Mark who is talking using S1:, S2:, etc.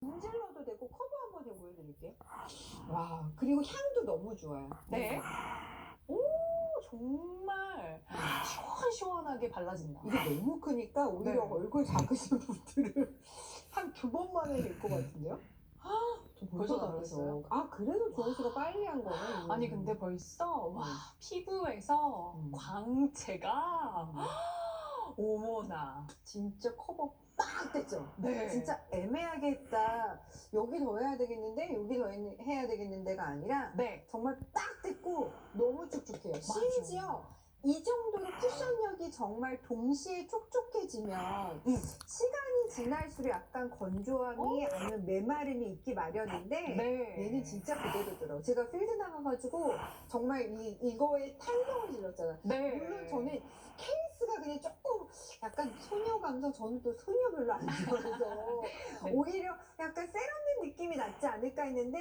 S1: 문질러도 되고 커버 한번 좀 보여드릴게요. 와 그리고 향도 너무 좋아요.
S2: 네. 오, 정말 시원시원하게 발라진다.
S1: 이게 너무 크니까 오히려
S2: 네.
S1: 얼굴 작으신 분들은 한 두 번 만에 될 것 같은데요? 저
S2: 벌써? 나왔어요.
S1: 아 그래도 조은 씨가 빨리 한 거네.
S2: 아니 근데 벌써 와 피부에서
S1: 음.
S2: 광채가 어머나
S1: 진짜 커버 빡 됐죠.
S2: 네
S1: 진짜 애매하게 했다. 여기 더 해야 되겠는데 여기 더 해- 해야 되겠는데가 아니라
S2: 네
S1: 정말 딱 됐고 너무 촉촉해요. 심지어 이 정도로 쿠션력이 정말 동시에 촉촉해지면
S2: 음.
S1: 시간이 지날수록 약간 건조함이 아니면 메마름이 있기 마련인데
S2: 네.
S1: 얘는 진짜 그대로 들어. 제가 필드 나가가지고 정말 이 이거에 탄성을 질렀잖아.
S2: 네.
S1: 물론 저는 케이스가 그냥 조금 약간 소녀 감성 저는 또 소녀 별로 안 좋아해서
S2: 네.
S1: 오히려 약간 세련된 느낌이 낫지 않을까 했는데